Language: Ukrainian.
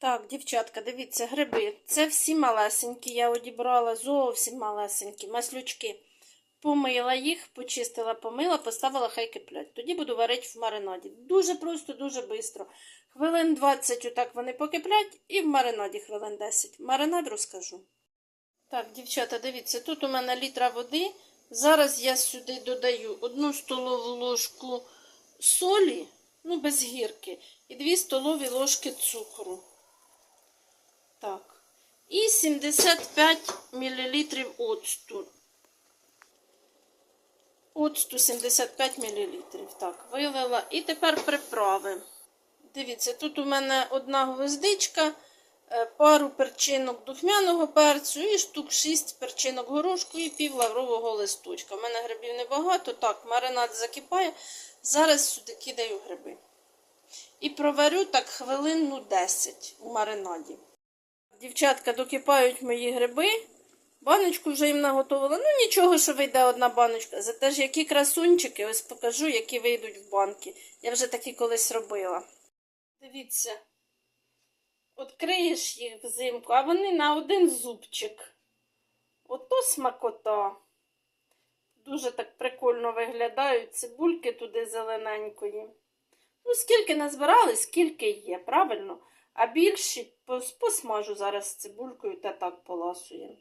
Так, дівчатка, дивіться, гриби. Це всі малесенькі. Я одібрала зовсім малесенькі маслючки. Помила їх, почистила, помила, поставила хай киплять. Тоді буду варити в маринаді. Дуже просто, дуже швидко. Хвилин 20 отак вони покиплять і в маринаді хвилин 10. Маринад розкажу. Так, дівчата, дивіться, тут у мене літра води. Зараз я сюди додаю одну столову ложку солі, ну без гірки, і 2 столові ложки цукру. Так. І 75 мл оцту. Оцту 75 мл. Так, вилила. І тепер приправи. Дивіться, тут у мене одна гвоздичка, е, пару перчинок духмяного перцю і штук 6 перчинок горошку і пів лаврового листочка. У мене грибів небагато. Так, маринад закипає. Зараз сюди кидаю гриби. І проварю так хвилин ну, 10 у маринаді. Дівчатка, докипають мої гриби. Баночку вже їм наготовила. Ну нічого, що вийде одна баночка. Зате ж які красунчики, ось покажу, які вийдуть в банки. Я вже такі колись робила. Дивіться, відкриєш їх взимку, а вони на один зубчик. Ото смакота. Дуже так прикольно виглядають. Цибульки туди зелененької. Ну, скільки назбирали, скільки є, правильно? А більші посмажу зараз цибулькою та так поласуємо.